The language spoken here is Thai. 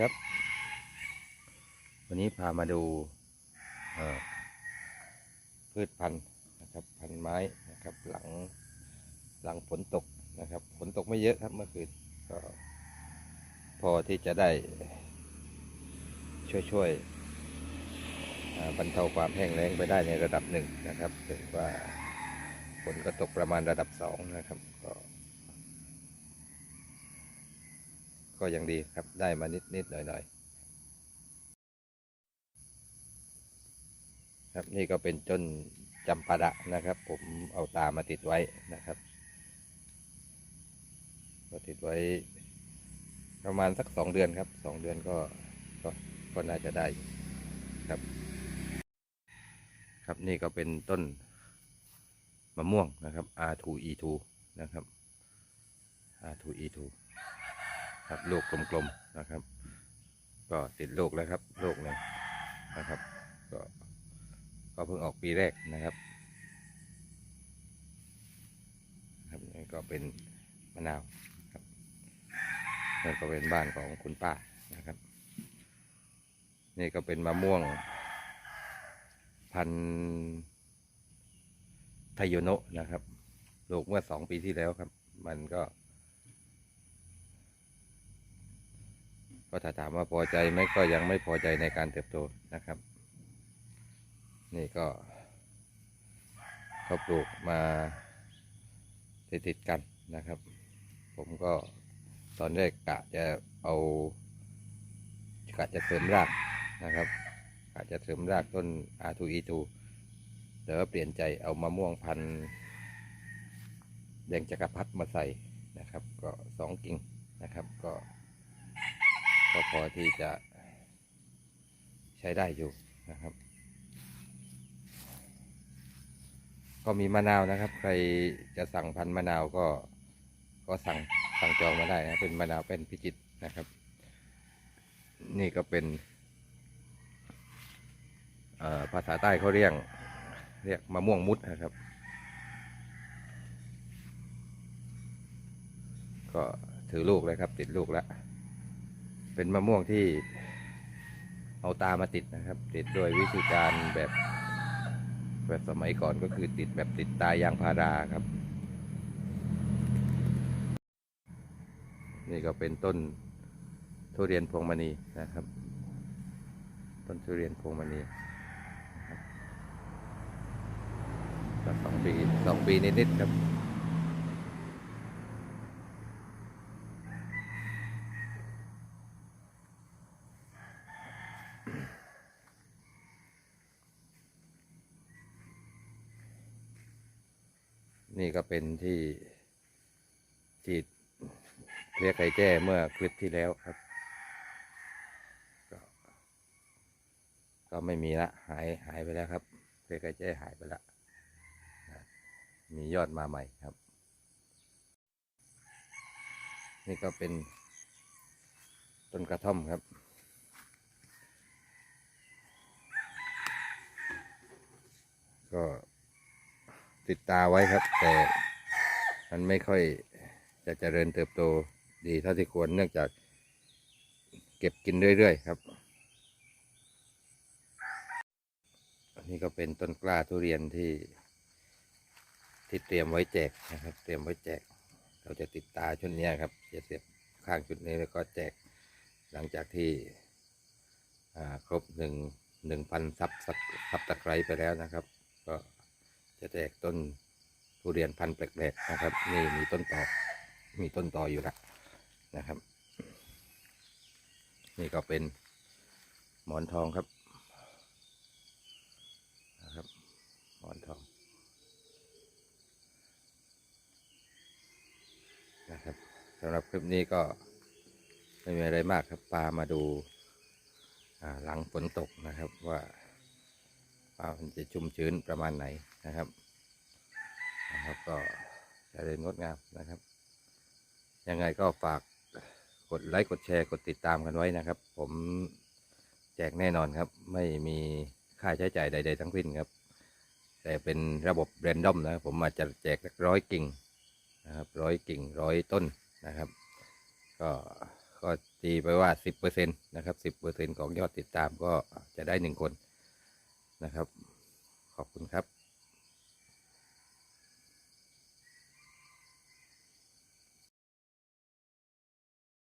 ครับวัสดีครับ วันนี้พามาดูพืชพันธุ์นะครับพันธุ์ไม้นะครับหลังหลังฝนตกนะครับฝนตกไม่เยอะครับเมื่อคืนก็พอที่จะได้ ช่วยช่วยบรรเทาความแห้งแล้งไปได้ในระดับหนึ่งนะครับถือว่าฝนก็ตกประมาณระดับสองนะครับก็ ก็ยังดีครับได้มานิดนิดหน่อยหน่อยครับนี่ก็เป็นต้นจำปาดะนะครับ ผมเอาตามาติดไว้นะครับก็ติดไว้ ประมาณสักสองเดือนครับสองเดือนก็ก็ก็น่าจะได้ครับ ครับนี่ก็เป็นต้นมะม่วงนะครับ R2E2 นะครับ R2E2 ครับลูกกลมๆนะครับ ก็ติดลูกแล้วครับลูกหนึ่งนะครับ ก็ก็เพิ่งออกปีแรกนะครับครับนี่ก็เป็นมะนาวครับนี่ก็เป็นบ้านของคุณป้านะครับ นี่ก็เป็นมะม่วง พันธุ์ไทโยโนะนะครับ ลูกเมื่อสองปีที่แล้วครับ มันก็ ก็ถ้าถามว่าพอใจไหมก็ยังไม่พอใจในการเติบโตนะครับ นี่ก็เขาปลูกมาติดติดกันนะครับ ผมก็ตอนแรกกะจะเอากะจะเสริมรากนะครับกะจะเสริมรากต้น R2E2 แต่ว่าเปลี่ยนใจเอามะม่วงพันธุ์แดงจักรพรรดิมาใส่นะครับ ก็สองกิ่งนะครับก็ ก็พอที่จะใช้ได้อยู่นะครับ ก็มีมะนาวนะครับ ใครจะสั่งพันธุ์มะนาวก็ก็สั่งสั่งจองมาได้นะเป็นมะนาวเป็นพิจิตรนะครับ นี่ก็เป็นภาษาใต้เขาเรียกเรียกมะม่วงมุดนะครับ ก็ถือลูกเลยครับ ติดลูกแล้ว เป็นมะม่วงที่เอาตามาติดนะครับ ติดโดยวิธีการแบบแบบสมัยก่อนก็คือติดแบบติดตายางพาราครับ นี่ก็เป็นต้นทุเรียนพวงมณีนะครับ ต้นทุเรียนพวงมณีนะครับก็สองปีสองปีนิดๆครับ นี่ก็เป็นที่ที่เรียกไก่แจ้เมื่อคลิปที่แล้วครับก็ก็ไม่มีละหายหายไปแล้วครับเรียกไก่แจ้หายไปละมียอดมาใหม่ครับ นี่ก็เป็นต้นกระท่อมครับก็ ติดตาไว้ครับ แต่มันไม่ค่อยจะเจริญเติบโตดีเท่าที่ควรเนื่องจากเก็บกินเรื่อยๆครับอันนี้ก็เป็นต้นกล้าทุเรียนที่ที่เตรียมไว้แจกนะครับ เตรียมไว้แจก เราจะติดตาชุดนี้ครับจะเสียบข้างชุดนี้แล้วก็แจกหลังจากที่ครบหนึ่งหนึ่งพันซับซับตะไคร้ไปแล้วนะครับ ก็ จะแจกต้นทุเรียนพันธุ์แปลกๆนะครับ นี่มีต้นต่อมีต้นต่ออยู่ล้วนะครับ นี่ก็เป็นหมอนทองครับนะครับหมอนทองนะครับสำหรับคลิปนี้ก็ไม่มีอะไรมากครับปามาดูอ่าหลังฝนตกนะครับว่า ว่ามันจะชุ่มชื้นประมาณไหนนะครับนะครับก็จะเริญงดงามนะครับ ยังไงก็ฝากกดไลค์กดแชร์กดติดตามกันไว้นะครับ ผมแจกแน่นอนครับ ไม่มีค่าใช้จ่ายใด ๆ ทั้งสิ้นครับ แต่เป็นระบบแรนดอมนะผมอาจจะแจกร้อยกิ่งนะครับร้อยกิ่งร้อยต้นนะครับ ก็ก็ตีไปว่าสิบเปอร์เซ็นต์นะครับสิบเปอร์เซ็นของยอดติดตามก็จะได้หนึ่ นะครับ ขอบคุณครับ